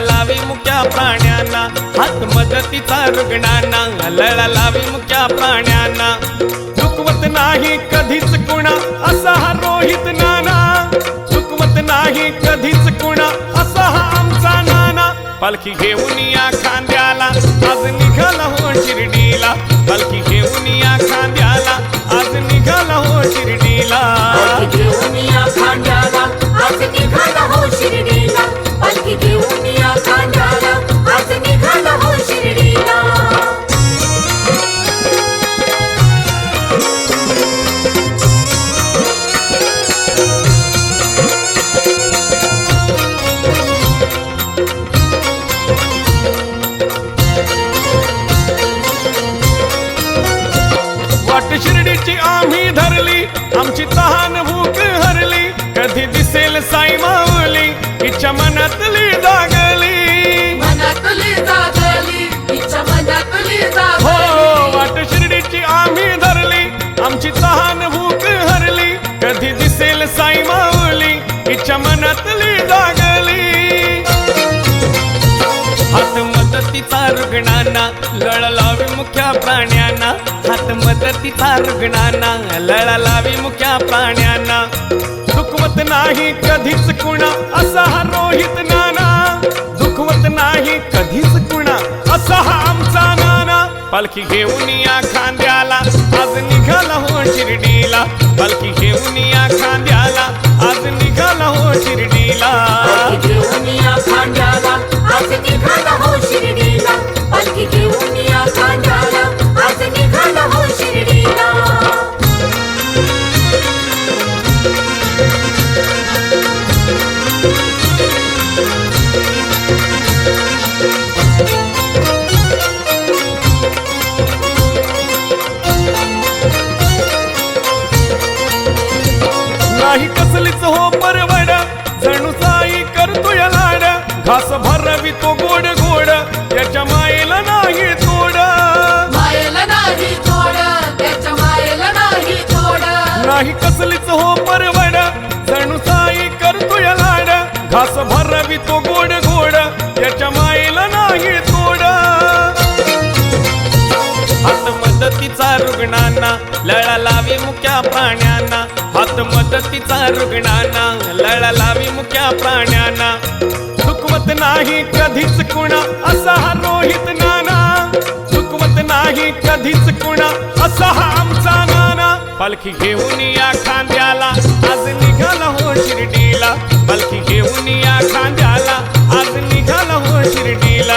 लावी मुख्या प्राण्यांना. हात मदतीचा रुग्णांना लळा लावी मुख्या प्राण्यांना. चुकवत नाही कधीच कुणा असा हा रोहित नाना. चुकवत नाही कधीच कुणा असा हा आमचा नाना. पालखी घेऊन या खांद्याला आज निघाला हो शिर्डीला. पालखी घेऊन या खांद्याला आज निघाला हो शिर्डीला. घेऊन या खांद्याला वाट शिर्डीची आम्ही धरली आमची तहान भूक हरली कधी दिसेल साई माऊली इच्छा मनातली जागली. मनातली जागली इच्छा मनातली हो वाट शिर्डीची आम्ही धरली आमची तहान भूक हरली कधी दिसेल साई माऊली इच्छा मनातली जागली. हात मदतीचा रुग्णांना लळ लावी मुख्या प्राण्यांना हात मदतीचा रुग्णांना लळा लावी मुख्या प्राण्यांना. दुखवत नाही कधीच कुणा असा हा रोहित नाना. दुखवत नाही कधीच कुणा असा हा आमचा नाना. पालखी घेऊन या खांद्याला आज निघाला हो शिर्डीला. पालखी घेऊन या खांद्याला घास भरवी तो गोड गोड त्याच्या मायेला नाही तोड. नाही कसलीच हो परवड जणू साई करतोय लाड. घास भरवी तो गोड गोड त्याच्या मायेला नाही तोड. हात मदतीचा रुग्णांना लळा लावी मुक्या प्राण्यांना. हात मदतीचा रुग्णांना लळा लावी मुक्या प्राण्यांना. नाही कधीच कुणा असा हा रोहित नाना. चुकवत नाही कधीच कुणा असा हा आमचा नाना. पालखी घेऊन या खांद्याला आज निघाला हो शिर्डीला. पालखी घेऊन या खांद्याला आज निघाला हो शिर्डीला.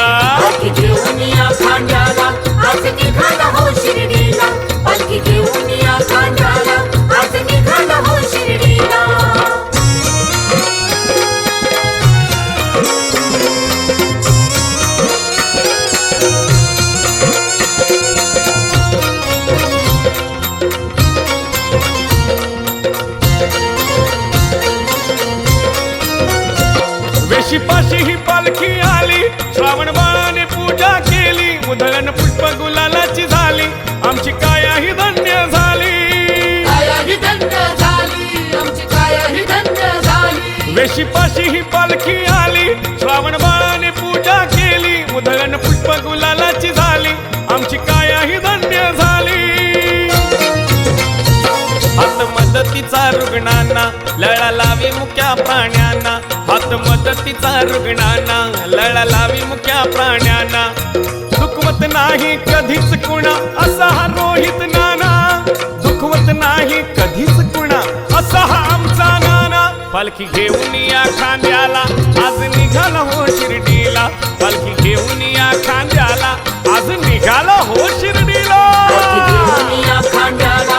उधळण पुष्प गुलालाची झाली. आमची काया ही धन्य झाली. काया ही धन्य झाली. आमची काया ही धन्य झाली. वेशीपाशी ही पालखी आली. श्रावण बाळाने पूजा केली. उधळण पुष्प गुलालाची झाली. आमची काया ही धन्य झाली. हात मदतीचा रुग्णांना लळा लावी मुक्या प्राण्यांना. हात मदतीचा रुग्णांना लळा लावी मुक्या प्राण्यांना. नाही कधीच कुणा असा हा रोहित नाना. दुखवत नाही कधीच कुणा असा हा आमचा नाना. पालखी घेऊन या खांद्याला आज निघाला हो शिर्डीला. पालखी घेऊन या खांद्याला आज निघाला हो शिर्डीला. खांद्याला